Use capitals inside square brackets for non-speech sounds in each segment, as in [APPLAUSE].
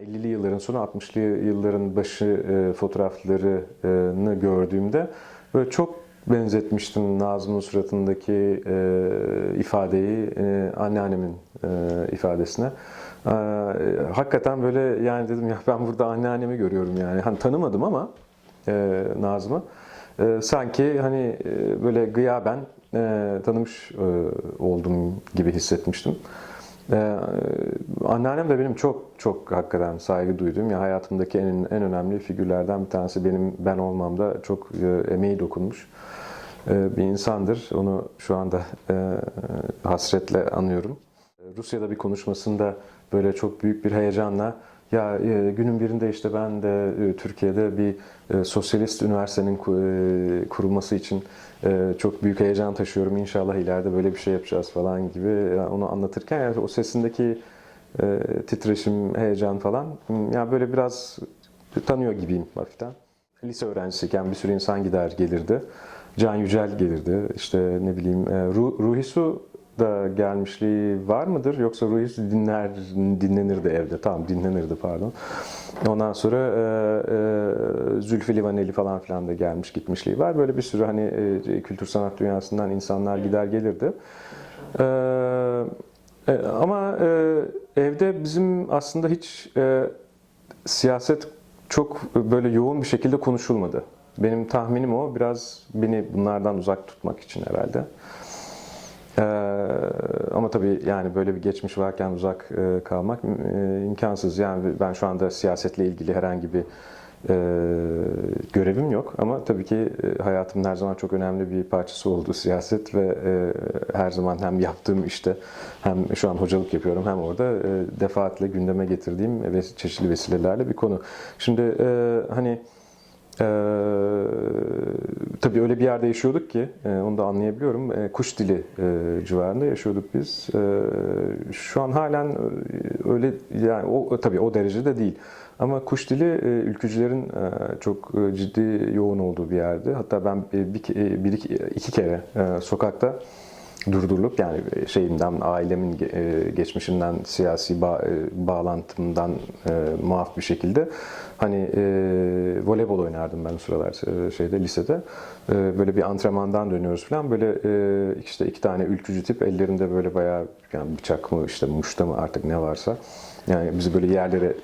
50'li yılların sonu 60'lı yılların başı e, fotoğraflarını gördüğümde böyle çok benzetmiştim Nazım'ın suratındaki e, ifadeyi e, anneannemin ifadesine. Hakikaten böyle yani dedim ya ben burada anneannemi görüyorum yani. Hani tanımadım ama Nazım'ı. Sanki hani böyle gıyaben tanımış olduğum gibi hissetmiştim. Ee, anneannem de benim çok çok hakikaten saygı duyduğum ya hayatımdaki en en önemli figürlerden bir tanesi benim ben olmamda çok e, emeği dokunmuş e, bir insandır. Onu şu anda e, hasretle anıyorum. Rusya'da bir konuşmasında böyle çok büyük bir heyecanla ya e, günün birinde işte ben de e, Türkiye'de bir e, sosyalist üniversitenin e, kurulması için e, çok büyük heyecan taşıyorum. İnşallah ileride böyle bir şey yapacağız falan gibi yani onu anlatırken yani o sesindeki e, titreşim, heyecan falan yani böyle biraz tanıyor gibiyim hafiften. Lise öğrencisiyken bir sürü insan gider gelirdi. Can Yücel gelirdi. İşte ne bileyim e, Ru- Ruhi Su da gelmişliği var mıdır? Yoksa Ruhi Su dinler, dinlenirdi evde. Tamam dinlenirdi pardon. Ondan sonra e, e, Zülfü Livaneli falan filan da gelmiş gitmişliği var. Böyle bir sürü hani e, kültür sanat dünyasından insanlar gider gelirdi. E, e, ama e, evde bizim aslında hiç e, siyaset çok böyle yoğun bir şekilde konuşulmadı. Benim tahminim o. Biraz beni bunlardan uzak tutmak için herhalde. Ee, ama tabii yani böyle bir geçmiş varken uzak e, kalmak e, imkansız. Yani ben şu anda siyasetle ilgili herhangi bir e, görevim yok. Ama tabii ki e, hayatımın her zaman çok önemli bir parçası oldu siyaset ve e, her zaman hem yaptığım işte hem şu an hocalık yapıyorum hem orada e, defaatle gündeme getirdiğim ve çeşitli vesilelerle bir konu. Şimdi e, hani ee, tabii öyle bir yerde yaşıyorduk ki, e, onu da anlayabiliyorum. E, kuş dili e, civarında yaşıyorduk biz. E, şu an halen e, öyle, yani o tabii o derecede değil. Ama kuş dili e, ülkücülerin e, çok e, ciddi yoğun olduğu bir yerde. Hatta ben bir, bir, bir iki, iki kere e, sokakta durdurulup yani şeyimden, ailemin e, geçmişinden, siyasi ba- e, bağlantımdan e, muaf bir şekilde hani e, voleybol oynardım ben o sıralar e, şeyde lisede. E, böyle bir antrenmandan dönüyoruz falan. Böyle e, işte iki tane ülkücü tip ellerinde böyle bayağı yani bıçak mı işte muşta mı artık ne varsa yani bizi böyle yerlere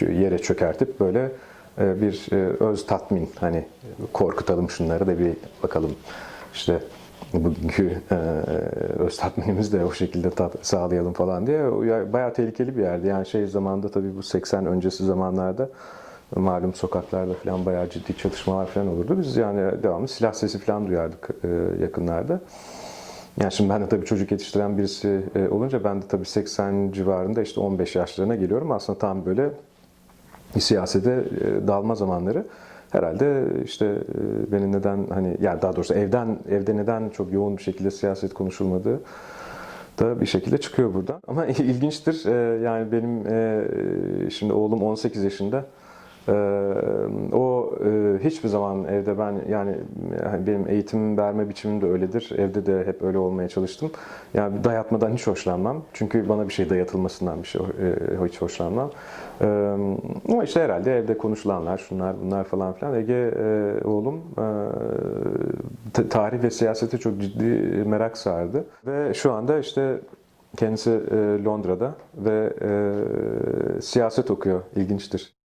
yere çökertip böyle bir öz tatmin hani korkutalım şunları da bir bakalım işte bugünkü e, öz tatminimizi de o şekilde tat, sağlayalım falan diye bayağı tehlikeli bir yerdi. Yani şey zamanda tabii bu 80 öncesi zamanlarda malum sokaklarda falan bayağı ciddi çatışmalar falan olurdu. Biz yani devamlı silah sesi falan duyardık e, yakınlarda. Yani şimdi ben de tabii çocuk yetiştiren birisi e, olunca ben de tabii 80 civarında işte 15 yaşlarına geliyorum. Aslında tam böyle siyasete e, dalma zamanları. Herhalde işte benim neden hani yani daha doğrusu evden evde neden çok yoğun bir şekilde siyaset konuşulmadığı da bir şekilde çıkıyor buradan. Ama [LAUGHS] ilginçtir. Yani benim şimdi oğlum 18 yaşında. E, O e, hiçbir zaman evde ben yani benim eğitim verme biçimim de öyledir. Evde de hep öyle olmaya çalıştım. Yani dayatmadan hiç hoşlanmam. Çünkü bana bir şey dayatılmasından bir şey e, hiç hoşlanmam. E, Ama işte herhalde evde konuşulanlar, şunlar bunlar falan filan. Ege e, oğlum e, tarih ve siyasete çok ciddi merak sardı. Ve şu anda işte kendisi Londra'da ve siyaset okuyor. İlginçtir.